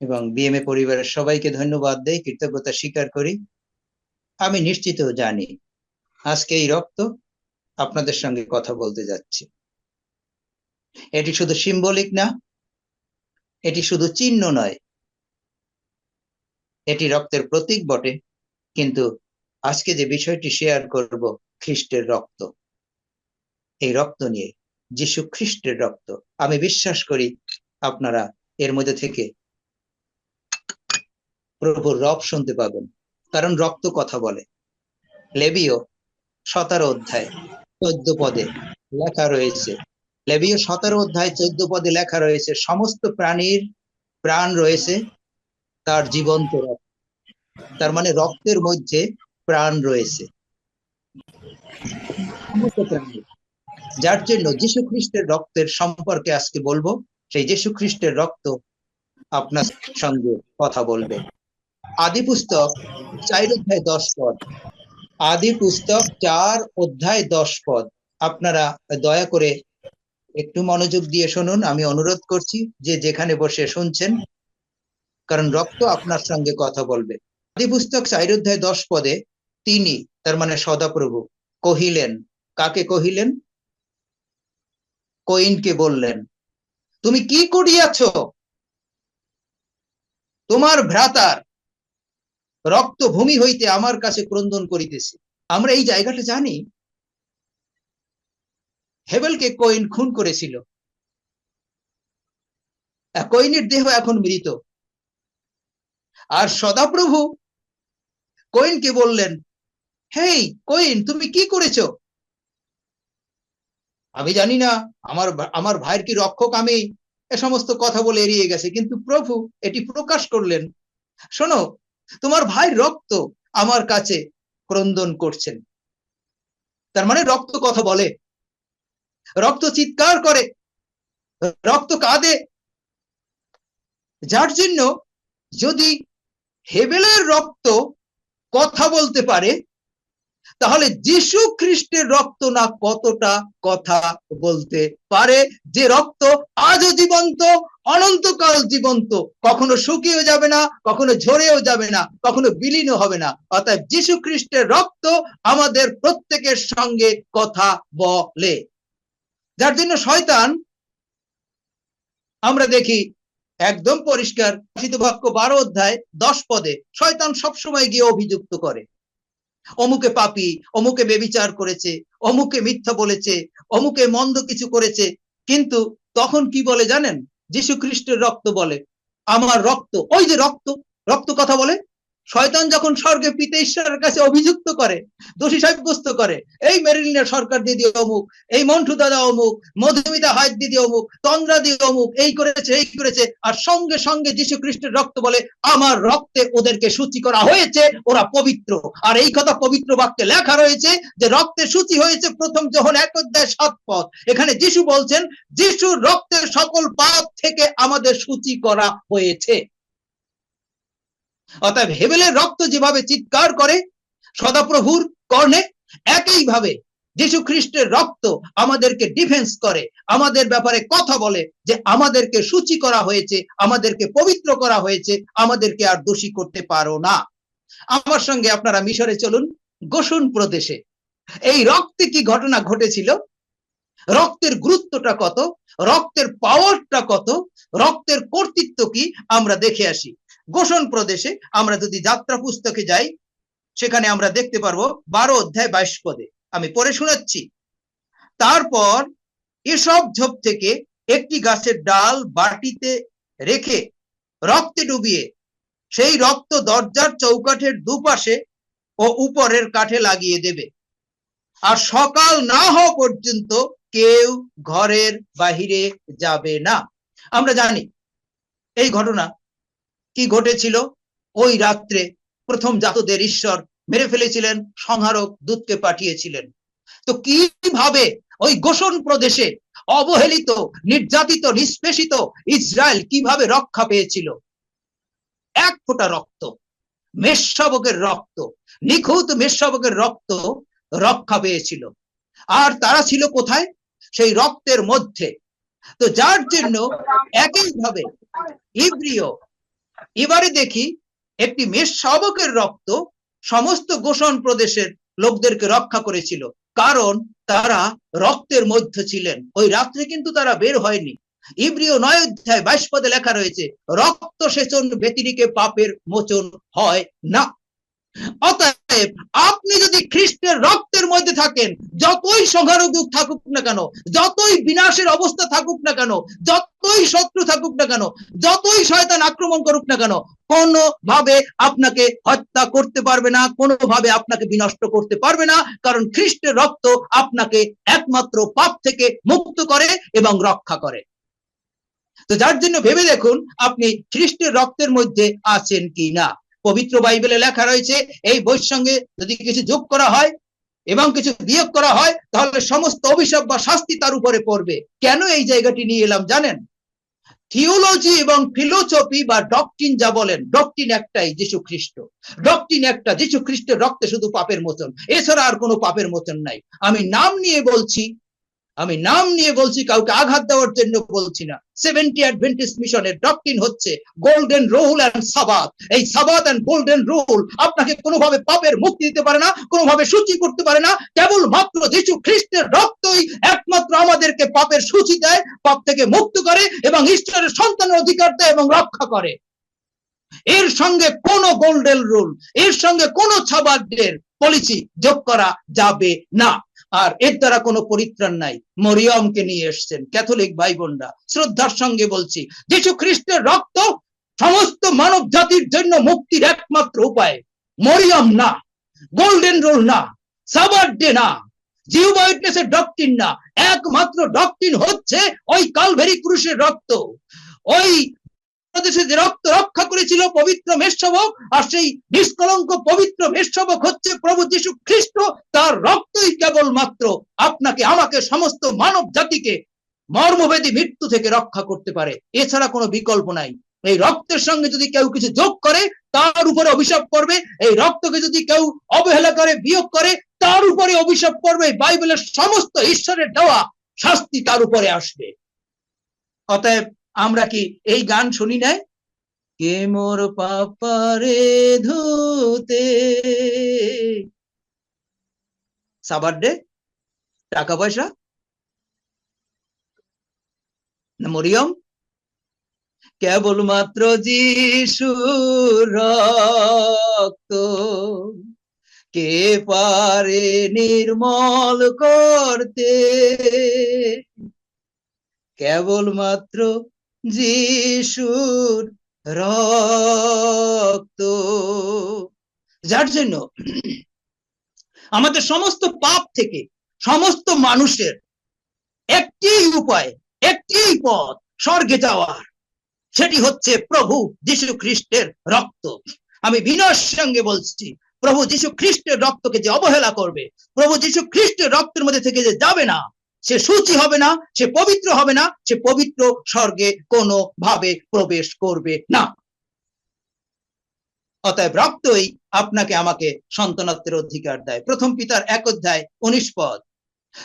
এবং বিএমএ পরিবারের সবাইকে ধন্যবাদ দেই, কৃতজ্ঞতা স্বীকার করি। আমি নিশ্চিত জানি, আজকে এই রক্ত আপনাদের সঙ্গে কথা বলতে যাচ্ছে। এটি শুধু সিম্বলিক না, এটি শুধু চিহ্ন নয়, এটি রক্তের প্রতীক বটে। কিন্তু আজকে যে বিষয়টি শেয়ার করব, খ্রিস্টের রক্ত, এই রক্ত নিয়ে যিশু খ্রিস্টের রক্ত। আমি বিশ্বাস করি আপনারা এর মধ্যে থেকে প্রভুর রব শুনতে পাবেন। কারণ রক্ত কথা বলে। লেবিও সতেরো অধ্যায়, চোদ্দ পদে লেখা রয়েছে। লেবিও সতেরো অধ্যায়, চোদ্দ পদে লেখা রয়েছে, সমস্ত প্রাণীর প্রাণ রয়েছে তার জীবন্ত রক্ত। তার মানে রক্তের মধ্যে প্রাণ রয়েছে। সমস্ত প্রাণী যার জন্য যীশু খ্রিস্টের রক্তের সম্পর্কে আজকে বলব, সেই যীশু খ্রিস্টের রক্ত আপনার সঙ্গে কথা বলবে। আদি পুস্তক চার অধ্যায় দশ পদ। আদি পুস্তক চার অধ্যায় দশ পদ। আপনারা দয়া করে একটু মনোযোগ দিয়ে শুনুন, আমি অনুরোধ করছি যে যেখানে বসে শুনছেন, কারণ রক্ত আপনার সঙ্গে কথা বলবে। আদি পুস্তক চার অধ্যায় দশ পদে তিনি, তার মানে সদাপ্রভু, কহিলেন, কাকে কহিলেন? কইনকে বললেন, তুমি কি করিয়াছ? তোমার ভ্রাতার রক্ত ভূমি হইতে আমার কাছে ক্রন্দন করিতেছে। আমরা এই জায়গাটা জানি। হেবেলকে কইন খুন করেছিল। কইনের দেহ এখন মৃত। আর সদাপ্রভু কইনকে বললেন, হেই কইন তুমি কি করেছ? আমি জানি না, আমার আমার ভাইয়ের কি রক্ষক আমি? এ সমস্ত কথা বলে এড়িয়ে গেছে। কিন্তু প্রভু এটি প্রকাশ করলেন। শোনো, তোমার ভাই রক্ত আমার কাছে ক্রন্দন করছেন। তার মানে রক্ত কথা বলে। রক্ত চিৎকার করে। রক্ত কাঁদে। যার জন্য যদি হেবেলের রক্ত কথা বলতে পারে তাহলে যিশু খ্রিস্টের রক্ত না কতটা কথা বলতে পারে? যে রক্ত আজও জীবন্ত, অনন্তকাল জীবন্ত, কখনো শুকিয়েও যাবে না, কখনো ঝরেও যাবে না, কখনো বিলীনও হবে না। অর্থাৎ যিশু খ্রিস্টের রক্ত আমাদের প্রত্যেকের সঙ্গে কথা বলে। যার জন্য শয়তান, আমরা দেখি একদম পরিষ্কার বারো অধ্যায় দশ পদে, শয়তান সবসময় গিয়ে অভিযুক্ত করে। অমুকে পাপি, অমুকে বেবিচার করেছে, অমুকে মিথ্যা বলেছে, অমুকে মন্দ কিছু করেছে। কিন্তু তখন কি বলে জানেন? যীশু খ্রিস্টের রক্ত বলে। আমার রক্ত, ওই যে রক্ত রক্ত কথা বলে? শয়তান যখন স্বর্গে পিতে ঈশ্বরের কাছে অভিযুক্ত করে, দোষী সাব্যস্ত করে, এই মেরিলিনা সরকার দিদি অমুক, এই মন্টু দাদা অমুক, মধুমিতা হায়দ দিদি অমুক, তন্দ্রা দিদি অমুক, এই করেছে এই করেছে, আর সঙ্গে সঙ্গে যীশু খ্রিস্টের রক্ত বলে, আমার রক্তে ওদেরকে সূচি করা হয়েছে, ওরা পবিত্র। আর এই কথা পবিত্র বাক্যে লেখা রয়েছে যে, রক্তে সূচি হয়েছে প্রথম যখন এক অধ্যায় সাত পথ। এখানে যিশু বলছেন, যিশুর রক্তের সকল পাপ থেকে আমাদের সূচি করা হয়েছে। অর্থাৎ হেবেলের রক্ত যেভাবে চিৎকার করে, সদাপ্রভুর কর্ণে একইভাবে যীশু খ্রিস্টের রক্ত আমাদেরকে ডিফেন্স করে, আমাদের ব্যাপারে কথা বলে যে আমাদেরকে সূচি করা হয়েছে, আমাদেরকে পবিত্র করা হয়েছে, আমাদেরকে আর দোষী করতে পারো না। আমার সঙ্গে আপনারা মিশরে চলুন, গোসুন প্রদেশে। এই রক্তে কি ঘটনা ঘটেছিল? রক্তের গুরুত্বটা কত? রক্তের পাওয়ারটা কত? রক্তের কর্তৃত্ব কি? আমরা দেখে আসি। গোষণ প্রদেশে আমরা যদি যাত্রা পুস্তকে যাই, সেখানে আমরা দেখতে পারব বারো অধ্যায় বাইশ পদে। আমি পড়ে শোনাচ্ছি। তারপর এসব ঝোপ থেকে একটি গাছের ডাল বাটিতে রেখে রক্তে ডুবিয়ে সেই রক্ত দরজার চৌকাঠের দুপাশে ও উপরের কাঠে লাগিয়ে দেবে। আর সকাল না হওয়া পর্যন্ত কেউ ঘরের বাহিরে যাবে না। আমরা জানি, এই ঘটনা কি ঘটেছিল? ওই রাত্রে প্রথম জাতদের ঈশ্বর মেরে ফেলেছিলেন, সংহারক দূতকে পাঠিয়েছিলেন। তো কীভাবে ওই গোষণ প্রদেশে অবহেলিত, নির্যাতিত, নিষ্পেষিত ইসরায়েল কীভাবে রক্ষা পেয়েছিল? এক ফোঁটা রক্ত মেষশাবকের রক্ত, নিখুঁত মেষশাবকের রক্ত রক্ষা পেয়েছিল। আর তারা ছিল কোথায়? সেই রক্তের মধ্যে। তো যার জন্য একইভাবে ইব্রিয় এবারে দেখি একটি মেষ শাবকের রক্ত সমস্ত গোসন প্রদেশের লোকদেরকে রক্ষা করেছিল, কারণ তারা রক্তের মধ্যে ছিলেন। ওই রাত্রে কিন্তু তারা বের হয়নি। ইব্রিয় নয় অধ্যায় বাইশ পদে লেখা রয়েছে রক্ত সেচন ব্যতিরিকে পাপের মোচন হয় না। অতএব আপনি যদি খ্রিস্টের রক্তের মধ্যে থাকেন, যতই সংহারক থাকুক না কেন, যতই বিনাশের অবস্থা থাকুক না কেন, যতই শত্রু থাকুক না কেন, যতই শয়তান আক্রমণ করুক না কেন কোনো ভাবে আপনাকে হত্যা করতে পারবে না, কোনোভাবে আপনাকে বিনষ্ট করতে পারবে না, কারণ খ্রিস্টের রক্ত আপনাকে একমাত্র পাপ থেকে মুক্ত করে এবং রক্ষা করে। তো যার জন্য ভেবে দেখুন, আপনি খ্রিস্টের রক্তের মধ্যে আছেন কি না পবিত্র বাইবেলে লেখা রয়েছে, এই বইয়ের সঙ্গে যদি কিছু যোগ করা হয় এবং কিছু বিয়োগ করা হয়, তাহলে সমস্ত অভিশাপ বা শাস্তি তার উপরে পড়বে। কেন এই জায়গাটি নিয়ে এলাম জানেন? থিওলজি এবং ফিলোসফি বা ডকটিন যা বলেন, ডকটিন একটাই যীশু খ্রিস্ট ডকটিন একটা যীশু খ্রিস্টের রক্তে শুধু পাপের মোচন এছাড়া আর কোনো পাপের মোচন নাই। আমি নাম নিয়ে বলছি আমি নাম নিয়ে বলছি, কাউকে আঘাত দেওয়ার জন্য বলছি না। সেভেন্টি অ্যাডভেন্টিস মিশনের ডকটিন হচ্ছে গোল্ডেন রুল অ্যান্ড সাবাত এই সাবাত অ্যান্ড গোল্ডেন রুল আপনাকে কোনোভাবে পাপের মুক্তি দিতে পারে না, কোনোভাবে সূচি করতে পারে না। কেবল মাত্র যিশু খ্রিস্টের রক্তই একমাত্র আমাদেরকে পাপের সূচি দেয়, পাপ থেকে মুক্ত করে এবং ঈশ্বরের সন্তানের অধিকার দেয় এবং রক্ষা করে। এর সঙ্গে কোনো গোল্ডেন রুল এর সঙ্গে কোনো ছাবাদের পলিসি যোগ করা যাবে না। আর এর দ্বারা কোনো পরিত্রাণ নাই। মরিয়মকে নিয়ে এসছেন ক্যাথলিক ভাই বোনরা শ্রদ্ধার সঙ্গে বলছি, যীশু খ্রিস্টের রক্ত সমস্ত মানব জাতির জন্য মুক্তির একমাত্র উপায়। মরিয়ম না, গোল্ডেন রুল না, সাবার ডে না জিউবা উইটনেসের ডকটিন না। একমাত্র ডকটিন হচ্ছে ওই কালভেরি ক্রুশের রক্ত। ওই দেশে যে রক্ত রক্ষা করেছিল পবিত্র মেষশবক আর সেই নিষ্কলঙ্ক পবিত্র মেষশবক হচ্ছে প্রভু যীশু খ্রিস্ট, তার রক্তই কেবল মাত্র আপনাকে, আমাকে সমস্ত মানব জাতিকে মর্মভেদী মৃত্যু থেকে রক্ষা করতে পারে। এছাড়া কোনো বিকল্প নাই। এই রক্তের সঙ্গে যদি কেউ কিছু যোগ করে, তার উপরে অভিশাপ করবে। এই রক্তকে যদি কেউ অবহেলা করে বিয়োগ করে, তার উপরে অভিশাপ করবে। বাইবেলের সমস্ত ঈশ্বরের দেওয়া শাস্তি তার উপরে আসবে। অতএব আমরা কি এই গান শুনি নাই? কে মোর পাপারে ধুতে? সাবার ডে টাকা পয়সা? মরিয়ম? কেবলমাত্র যিশু রক্ত। কে পারে নির্মল করতে? কেবলমাত্র যিশুর রক্ত। যার জন্য আমাদের সমস্ত পাপ থেকে, সমস্ত মানুষের একটি উপায়, একটি পথ স্বর্গে যাওয়ার, সেটি হচ্ছে প্রভু যীশু খ্রিস্টের রক্ত। আমি বিনয়ের সঙ্গে বলছি, প্রভু যীশু খ্রিস্টের রক্তকে যে অবহেলা করবে, প্রভু যীশু খ্রিস্টের রক্তের মধ্যে থেকে যে যাবে না সে সূচি হবে না, সে পবিত্র হবে না, সে পবিত্র স্বর্গে কোনো ভাবে প্রবেশ করবে না। অতএব রক্তই আপনাকে আমাকে সন্তানত্বের অধিকার দেয়। প্রথম পিতার এক অধ্যায় উনিশ পদ।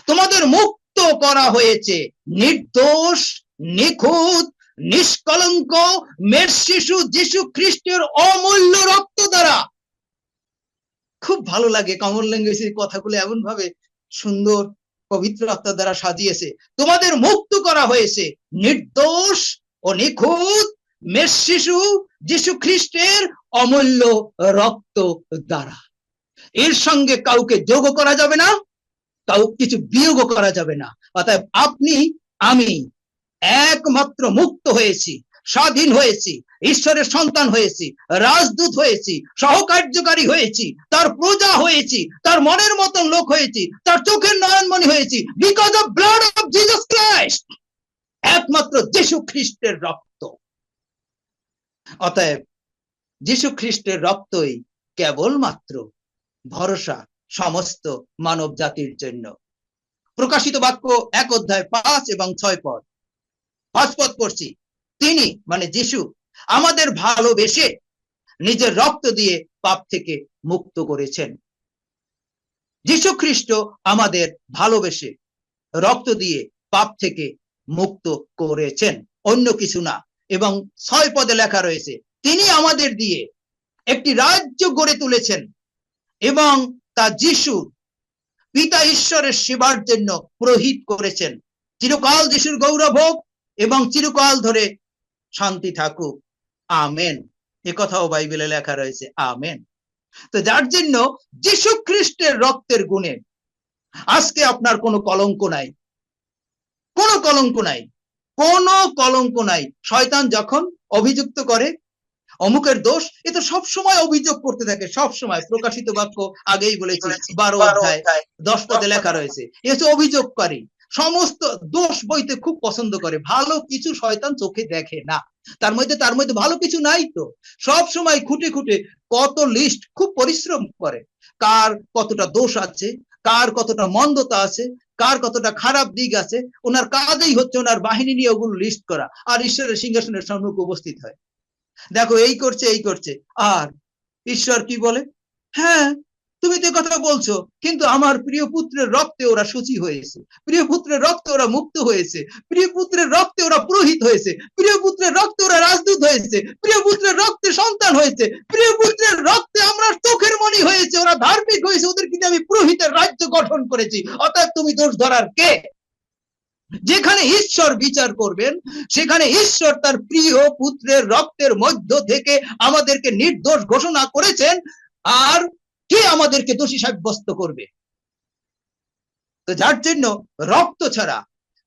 তোমাদের মুক্ত করা হয়েছে। নির্দোষ, নিখুঁত, নিষ্কলঙ্ক মের শিশু, যিশু খ্রিস্টের অমূল্য রক্ত দ্বারা। খুব ভালো লাগে কমন ল্যাঙ্গুয়েজের কথাগুলো এমন ভাবে সুন্দর পবিত্র আত্মা দ্বারা সাজিয়েছে। তোমাদের মুক্ত করা হয়েছে। নির্দোষ ও নিখুঁত মেষ শিশু যিশু খ্রিস্টের অমূল্য রক্ত দ্বারা। এর সঙ্গে কাউকে যোগ করা যাবে না, কাউ কিছু বিয়োগ করা যাবে না। অতএব আপনি, আমি একমাত্র মুক্ত হয়েছি। স্বাধীন হয়েছি, ঈশ্বরের সন্তান হয়েছি, রাজদূত হয়েছি, সহকার্যকারী হয়েছি, তার প্রজা হয়েছি, তার মনের মতন লোক হয়েছি, তার চোখের নয়নমণি হয়েছি because of blood of Jesus Christ একমাত্র যীশু খ্রিস্টের রক্ত। অতএব যীশু খ্রিস্টের রক্তই কেবলমাত্র ভরসা সমস্ত মানব জাতির জন্য। প্রকাশিত বাক্য এক অধ্যায় পাঁচ এবং ছয় পদ। পাঁচ পদ পড়ছি। তিনি মানে যিশু, আমাদের ভালোবেসে নিজের রক্ত দিয়ে পাপ থেকে মুক্ত করেছেন। যীশু খ্রিস্ট আমাদের ভালোবেসে রক্ত দিয়ে পাপ থেকে মুক্ত করেছেন, অন্য কিছু না। এবং ছয় পদে লেখা রয়েছে, তিনি আমাদের দিয়ে একটি রাজ্য গড়ে তুলেছেন এবং তা যিশু, পিতা ঈশ্বরের সেবার জন্য প্রহিত করেছেন। চিরকাল যিশুর গৌরব হোক এবং চিরকাল ধরে শান্তি থাকুক। আমেন। এ কথাও বাইবেলে লেখা রয়েছে, আমেন। তো যার জন্য যিশু খ্রিস্টের রক্তের গুণে আজকে আপনার কোনো কলঙ্ক নাই। কোনো কলঙ্ক নাই। কোনো কলঙ্ক নাই। শয়তান যখন অভিযুক্ত করে, অমুকের দোষ, এ তো সবসময় অভিযোগ করতে থাকে সব সময় প্রকাশিত বাক্য আগেই বলেছি, বারো অধ্যায়, দশ পদে লেখা রয়েছে। এ হচ্ছে অভিযোগকারী। সমস্ত দোষ বইতে খুব পছন্দ করে। ভালো কিছু শয়তান চোখে দেখে না। তার মধ্যে তার মধ্যে ভালো কিছু নাই তো? সব সময় খুঁটে খুঁটে কত লিস্ট খুব পরিশ্রম করে। কার কতটা দোষ আছে? কার কতটা মন্দতা আছে? কার কতটা খারাপ দিক আছে? ওনার কাজেই হচ্ছে ওনার বাহিনী নিয়ে ওগুলো লিস্ট করা। আর ঈশ্বরের সিংহাসনের সম্মুখে উপস্থিত হয়। দেখো, এই করছে এই করছে। আর ঈশ্বর কি বলে? হ্যাঁ তুমি তো কথা বলছো, কিন্তু আমার প্রিয় পুত্রের রক্তে ওরা সূচি হয়েছে। প্রিয় পুত্রের রক্তে ওরা মুক্ত হয়েছে। প্রিয় পুত্রের রক্তে ওরা পুরোহিত হয়েছে। প্রিয় পুত্রের রক্তে ওরা রাজদূত হয়েছে। প্রিয় পুত্রের রক্তে সন্তান হয়েছে। প্রিয় পুত্রের রক্তে আমরা চোখের মনি হয়েছে। ওরা ধার্মিক হয়েছে। ওদের কিন্তু আমি পুরোহিতের রাজ্য গঠন করেছি। অর্থাৎ তুমি দোষ ধরার কে? যেখানে ঈশ্বর বিচার করবেন, সেখানে ঈশ্বর তার প্রিয় পুত্রের রক্তের মধ্য থেকে আমাদেরকে নির্দোষ ঘোষণা করেছেন। আর কে আমাদেরকে দোষী সাব্যস্ত করবে? তো যার জন্য রক্ত ছাড়া,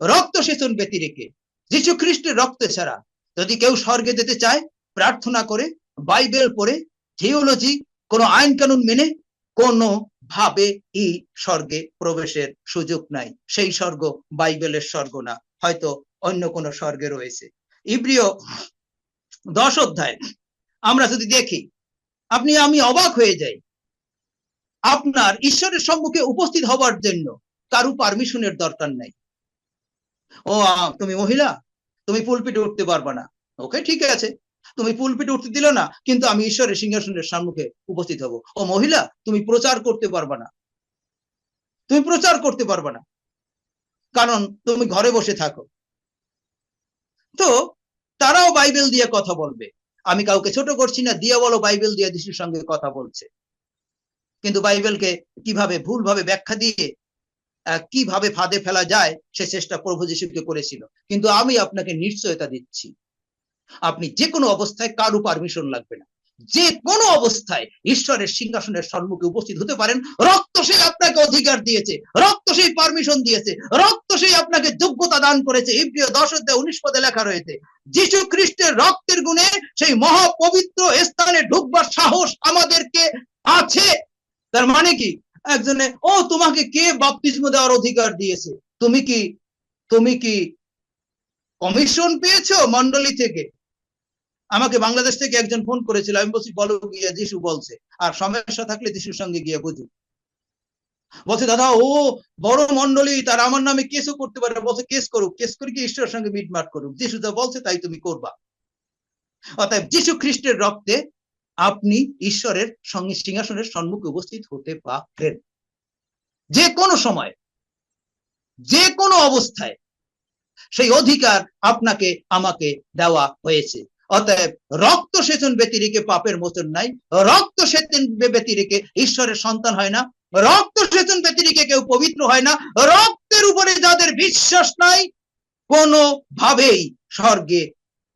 রক্ত সেচন ব্যতিরেকে যীশু খ্রিস্টের রক্ত ছাড়া যদি কেউ স্বর্গে যেতে চায়, প্রার্থনা করে, বাইবেল পড়ে, থিওলজি, কোনো আইন কানুন মেনে কোনো ভাবে এই স্বর্গে প্রবেশের সুযোগ নাই। সেই স্বর্গ বাইবেলের স্বর্গ না, হয়তো অন্য কোন স্বর্গে রয়েছে। ইব্রিয় দশ অধ্যায়, আমরা যদি দেখি, আপনি, আমি অবাক হয়ে যাই। আপনার ঈশ্বরের সম্মুখে উপস্থিত হবার জন্য কারু পারমিশনের দরকার নাই। ও তুমি মহিলা, তুমি পুলপিটে উঠতে পারবা না। ওকে, ঠিক আছে। তুমি পুলপিটে উঠতে দিল না, কিন্তু আমি ঈশ্বরের সিংহাসনের সম্মুখে উপস্থিত হব। ও মহিলা, তুমি প্রচার করতে পারবা না। তুমি প্রচার করতে পারবা না। কারণ তুমি ঘরে বসে থাকো। তো তারাও বাইবেল দিয়ে কথা বলবে। আমি কাউকে ছোট করছি না, দিয়ে বলো বাইবেল দিয়ে যিশুর সঙ্গে কথা বলছে। কিন্তু বাইবেলকে কীভাবে ভুলভাবে ব্যাখ্যা দিয়ে কীভাবে ফাঁদে ফেলা যায়, সে চেষ্টা প্রভু যিশুকে করেছিল। কিন্তু আমি আপনাকে নিশ্চয়তা দিচ্ছি, আপনি যে কোনো অবস্থায় কারও পারমিশন লাগবে না। যে কোনো অবস্থায় ঈশ্বরের সিংহাসনের সম্মুখে উপস্থিত হতে পারেন, রক্ত সেই আপনাকে অধিকার দিয়েছে, রক্ত সেই পারমিশন দিয়েছে, রক্ত সেই আপনাকে যোগ্যতা দান করেছে। ইব্রিয় দশ অধ্যায় উনিশ পদে লেখা রয়েছে, যিশু খ্রিস্টের রক্তের গুণে সেই মহাপবিত্র স্থানে ঢুকবার সাহস আমাদেরকে আছে। তার মানে কি? একজনে, ও, তোমাকে কে বাপতিস্ম দেওয়ার অধিকার দিয়েছে? তুমি কি তুমি কি কমিশন পেয়েছ মন্ডলী থেকে? আমাকে বাংলাদেশ থেকে একজন ফোন করেছিল, আমি বলছি, বলো গিয়ে যিশু বলছে। আর সমস্যা থাকলে যিশুর সঙ্গে গিয়ে বুঝি। বলছে, দাদা, ও বড় মন্ডলী, তার আমার নামে কেসও করতে পারে। বলছে কেস করুক কেস করে কি ঈশ্বরের সঙ্গে মিটমাট করুক। যিশু যা বলছে তাই তুমি করবা। অতএব যিশু খ্রিস্টের রক্তে আপনি ঈশ্বরের সঙ্গে সিংহাসনের সম্মুখে উপস্থিত হতে পারেন যে কোনো সময়, যে কোনো অবস্থায় সেই অধিকার আপনাকে, আমাকে দেওয়া হয়েছে। অতএব রক্ত সেচন ব্যতিরিকে পাপের মোচন নাই। রক্ত সেচন ব্যতিরিকে ঈশ্বরের সন্তান হয় না। রক্ত সেচন ব্যতিরিকে কেউ পবিত্র হয় না। রক্তের উপরে যাদের বিশ্বাস নাই কোনো ভাবেই স্বর্গে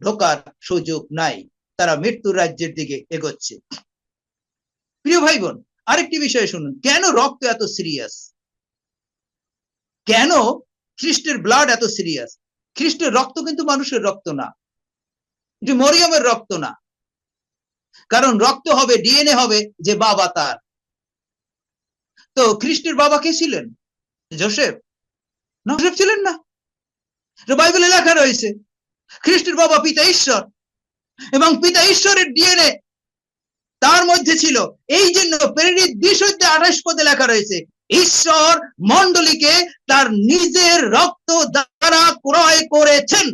ঢোকার সুযোগ নাই। তারা মৃত্যুর রাজ্যের দিকে এগোচ্ছে। প্রিয় ভাই বোন আরেকটি বিষয় শুনুন। কেন রক্ত এত সিরিয়াস কেন খ্রিস্টের ব্লাড এত সিরিয়াস খ্রিস্টের রক্ত কিন্তু মানুষের রক্ত না। যে মরিয়মের রক্ত না। কারণ রক্ত হবে ডিএনএ হবে যে বাবা তার। তো খ্রিস্টের বাবা কে ছিলেন? জোসেফ? জোসেফ ছিলেন না। বাইবেলে লেখা রয়েছে। খ্রিস্টের বাবা পিতা ঈশ্বর। এবং পিতা ঈশ্বরের ডিএনএ তার মধ্যে ছিল। এই জন্য প্রেরিত বিশ আঠাশ পদে লেখা রয়েছে, ঈশ্বর মন্ডলীকে তার নিজের রক্ত দ্বারা ক্রয় করেছেন।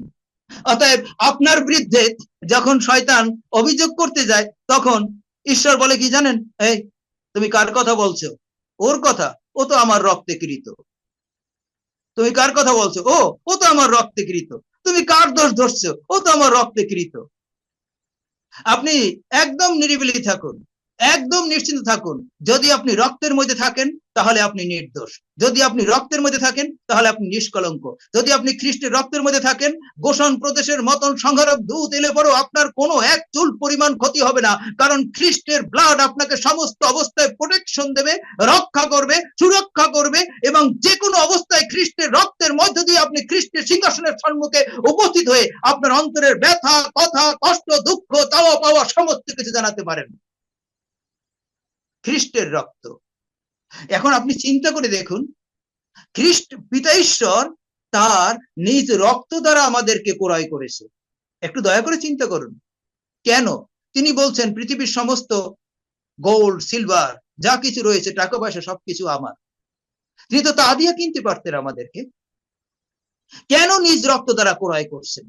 অতএব আপনার বিরুদ্ধে যখন শয়তান অভিযোগ করতে যায়, তখন ঈশ্বর বলে কি জানেন? এই, তুমি কার কথা বলছো? ওর কথা। ও তো আমার রক্তে কৃত। তুমি কার কথা বলছো? ও ও তো আমার রক্তে কৃত। তুমি কার দোষ ধরছো? ও তো আমার রক্তে কৃত। আপনি একদম নিরিবিলি থাকুন। একদম নিশ্চিন্ত থাকুন। যদি আপনি রক্তের মধ্যে থাকেন, তাহলে আপনি নির্দোষ। যদি আপনি রক্তের মধ্যে থাকেন, তাহলে আপনি নিষ্কলঙ্ক। যদি আপনি খ্রিস্টের রক্তের মধ্যে থাকেন গোষণ প্রদেশের মতন সংহারক দূত এলে পরেও আপনার কোনো এক চুল পরিমাণ ক্ষতি হবে না। কারণ খ্রিস্টের ব্লাড আপনাকে সমস্ত অবস্থায় প্রোটেকশন দেবে, রক্ষা করবে, সুরক্ষা করবে এবং যে কোনো অবস্থায় খ্রিস্টের রক্তের মধ্য দিয়ে আপনি খ্রিস্টের সিংহাসনের সম্মুখে উপস্থিত হয়ে আপনার অন্তরের ব্যথা, কথা, কষ্ট, দুঃখ তাওয়া পাওয়া সমস্ত কিছু জানাতে পারেন। খ্রিস্টের রক্ত। এখন আপনি চিন্তা করে দেখুন, খ্রিস্ট পিতা ঈশ্বর তার নিজ রক্ত দ্বারা আমাদেরকে ক্রয় করেছে। একটু দয়া করে চিন্তা করুন। কেন? তিনি বলছেন, পৃথিবীর সমস্ত গোল্ড সিলভার যা কিছু রয়েছে, টাকা পয়সা, সবকিছু আমার। তিনি তো তা দিয়ে কিনতে পারতেন আমাদেরকে। কেন নিজ রক্ত দ্বারা ক্রয় করছেন?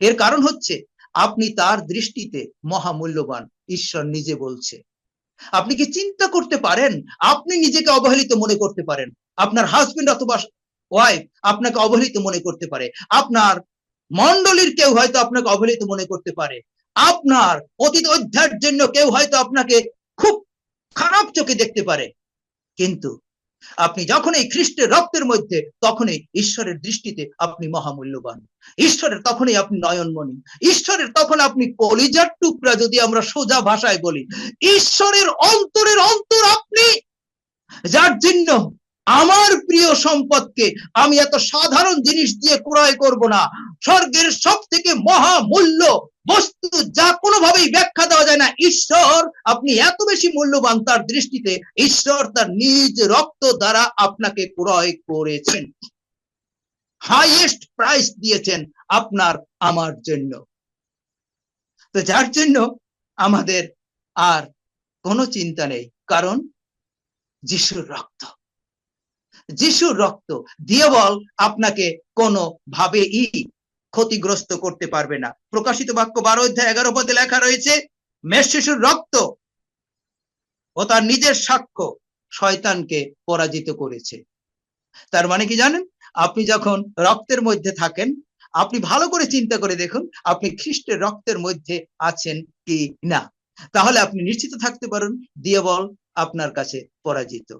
এর কারণ হচ্ছে, আপনি তার দৃষ্টিতে মহামূল্যবান। ঈশ্বর নিজে বলছে। আপনি কি চিন্তা করতে পারেন? আপনি নিজেকে অবহেলিত মনে করতে পারেন। আপনার হাজবেন্ড অথবা ওয়াইফ আপনাকে অবহেলিত মনে করতে পারে। আপনার মন্ডলীর কেউ হয়তো আপনাকে অবহেলিত মনে করতে পারে। আপনার অতীত অধ্যায়ের জন্য কেউ হয়তো আপনাকে খুব খারাপ চোখে দেখতে পারে। কিন্তু আপনি যখন এই খ্রিস্টের রক্তের মধ্যে, তখনই ঈশ্বরের দৃষ্টিতে আপনি মহামূল্যবান। ঈশ্বরের তখনই আপনি নয়নমণি। ঈশ্বরের তখন আপনি কলিজার টুকরা যদি আমরা সোজা ভাষায় বলি, ঈশ্বরের অন্তরের অন্তর আপনি, যার জন্য আমার প্রিয় সম্পদকে আমি এত সাধারণ জিনিস দিয়ে ক্রয় করব না। স্বর্গের সব থেকে মহামূল্য বস্তু যা কোনোভাবেই ব্যাখ্যা দেওয়া যায় না। ঈশ্বর, আপনি এত বেশি মূল্যবান তার দৃষ্টিতে, ঈশ্বর তার নিজ রক্ত দ্বারা আপনাকে ক্রয় করেছেন। হাইয়েস্ট প্রাইস দিয়েছেন আপনার, আমার জন্য। তো যার জন্য আমাদের আর কোনো চিন্তা নেই, কারণ যিশুর রক্ত। যিশুর রক্ত দিয়ে বল, আপনাকে কোনো ভাবেই ক্ষতিগ্রস্ত করতে পারবে না। প্রকাশিত বাক্য বারো অধ্যায় এগারো পদে লেখা রয়েছে, মেষ শিশুর রক্ত ও তার নিজের সাক্ষ্য শয়তানকে পরাজিত করেছে। তার মানে কি জানেন? আপনি যখন রক্তের মধ্যে থাকেন, আপনি ভালো করে চিন্তা করে দেখুন, আপনি খ্রিস্টের রক্তের মধ্যে আছেন কি না। তাহলে আপনি নিশ্চিত থাকতে পারেন দিয়েবল আপনার কাছে পরাজিত।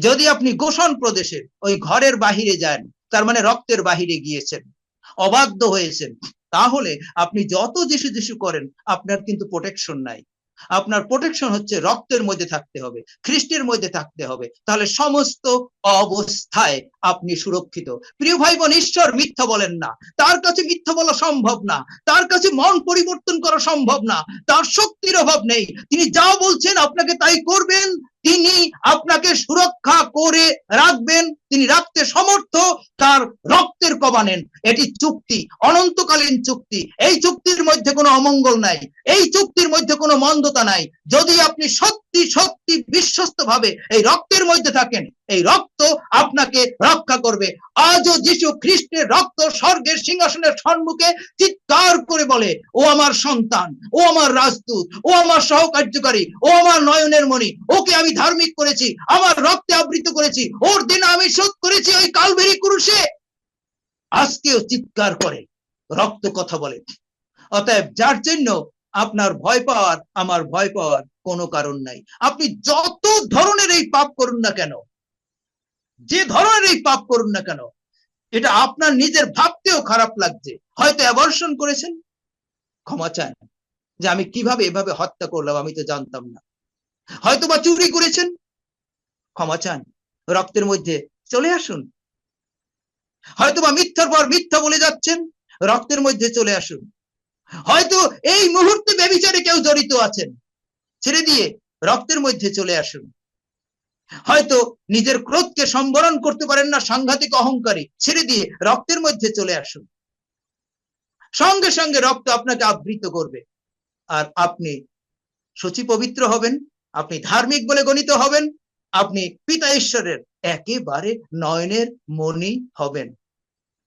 যদি আপনি গোষণ প্রদেশের ওই ঘরের বাহিরে যান, তার মানে রক্তের বাহিরে গিয়েছেন, অবাধ্য হয়েছেন, তাহলে আপনি যত যিশু যিশু করেন, আপনার কিন্তু প্রোটেকশন নাই। আপনার প্রোটেকশন হচ্ছে রক্তের মধ্যে থাকতে হবে, খ্রিস্টের মধ্যে থাকতে হবে। তাহলে সমস্ত অবস্থায় আপনি সুরক্ষিত। প্রিয় ভাই বোন ঈশ্বর মিথ্যা বলেন না। তার কাছে মিথ্যা বলা সম্ভব না। তার কাছে মন পরিবর্তন করা সম্ভব না। তার শক্তির অভাব নেই। তিনি যা বলছেন আপনাকে তাই করবেন। তিনি আপনাকে সুরক্ষা করে রাখবেন, তিনি রাখতে সমর্থ, তার রক্তের কবানেন। এটি চুক্তি, অনন্তকালীন চুক্তি। এই চুক্তির মধ্যে কোনো অমঙ্গল নাই, এই চুক্তির মধ্যে কোনো মন্দতা নাই। যদি আপনি সত্যি সত্যি বিশ্বস্ত ভাবে এই রক্তের মধ্যে থাকেন, এই রক্ত আপনাকে রক্ষা করবে। আজও যিশু খ্রিস্টের রক্ত স্বর্গের সিংহাসনের সম্মুখে চিৎকার করে বলে, ও আমার সন্তান, ও আমার রাজদূত, ও আমার সহকার্যকারী, ও আমার নয়নের মণি, ওকে আমি ধার্মিক করেছি, আমার রক্তে আবৃত করেছি, ওর দিন আমি শোধ করেছি ওই কালবেরি কুরুষে আজকেও চিৎকার করে, রক্ত কথা বলে। অতএব যার জন্য আপনার ভয় পাওয়ার, আমার ভয় পাওয়ার কোনো কারণ নাই। আপনি যত ধরনের এই পাপ করুন না কেন, যে ধরনের এই পাপ করুন না কেন, এটা আপনার নিজের ভাবতেও খারাপ লাগছে। হয়তো অ্যাবর্ষণ করেছেন, ক্ষমা চান, যে আমি কীভাবে এভাবে হত্যা করলাম আমি তো জানতাম না। হয়তো বা চুরি করেছেন, ক্ষমা চান, রক্তের মধ্যে চলে আসুন। হয়তো বা মিথ্যার পর মিথ্যা বলে যাচ্ছেন, রক্তের মধ্যে চলে আসুন। হয়তো এই মুহূর্তে বেবিচারে কেউ জড়িত আছেন। ছেড়ে দিয়ে রক্তের মধ্যে চলে আসুন। হয়তো নিজের ক্রোধকে সম্বরণ করতে পারেন না সাংঘাতিক অহংকারী। ছেড়ে দিয়ে রক্তের মধ্যে চলে আসুন। সঙ্গে সঙ্গে রক্ত আপনাকে আবৃত করবে। আর আপনি সচি পবিত্র হবেন, আপনি ধার্মিক বলে গণিত হবেন, আপনি পিতা ঈশ্বরের একেবারে নয়নের মনি হবেন।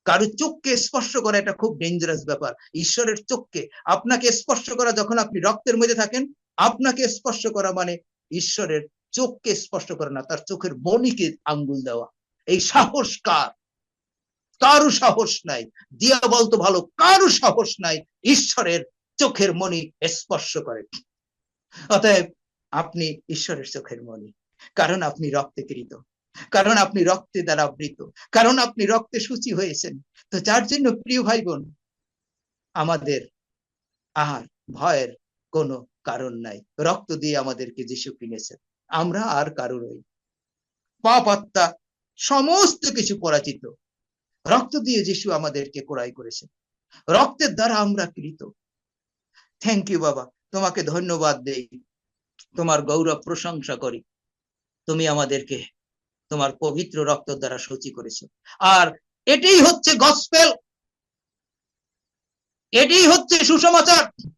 কারও চোখকে স্পর্শ করা এটা খুব ডেঞ্জারাস ব্যাপার। ঈশ্বরের চোখকে আপনাকে স্পর্শ করা যখন আপনি রক্তের মধ্যে থাকেন, আপনাকে স্পর্শ করা মানে ঈশ্বরের চোখকে স্পর্শ করে না, তার চোখের মনিকে আঙ্গুল দেওয়া। এই সাহস কার? কারও সাহস নাই। দিয়া বলতো ভালো, কারও সাহস নাই ঈশ্বরের চোখের মনি স্পর্শ করে। অতএব আপনি ঈশ্বরের চোখের মনি কারণ আপনি রক্তে কৃত কারণ আপনি রক্তে দ্বারা আবৃত, কারণ আপনি রক্তে সূচি হয়েছেন। তো যার জন্য প্রিয় ভাই বোন আমাদের আর ভয়ের কোনো কারণ নাই। রক্ত দিয়ে আমাদেরকে যিশু কিনেছেন। আমরা আর কারও নই পাপ সমস্ত কিছু পরাজিত। রক্ত দিয়ে যিশু আমাদেরকে কোড়াই করেছেন। রক্তের দ্বারা আমরা কৃত। থ্যাংক ইউ বাবা। তোমাকে ধন্যবাদ দেই। তোমার গৌরব প্রশংসা করি। তুমি আমাদেরকে তোমার পবিত্র রক্ত দ্বারা সূচি করেছ। আর এটাই হচ্ছে গসপেল এটাই হচ্ছে সুসমাচার।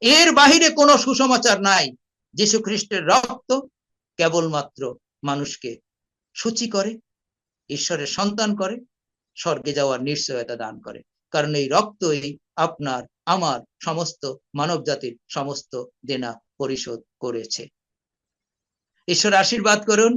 এর বাহিরে কোনো সুসমাচার নাই। যীশু খ্রিস্টের রক্ত কেবলমাত্র মানুষকে সূচি করে, ঈশ্বরের সন্তান করে, স্বর্গে যাওয়ার নিশ্চয়তা দান করে। কারণ এই রক্তই আপনার, আমার সমস্ত মানব জাতির সমস্ত দেনা পরিশোধ করেছে। ঈশ্বর আশীর্বাদ করুন।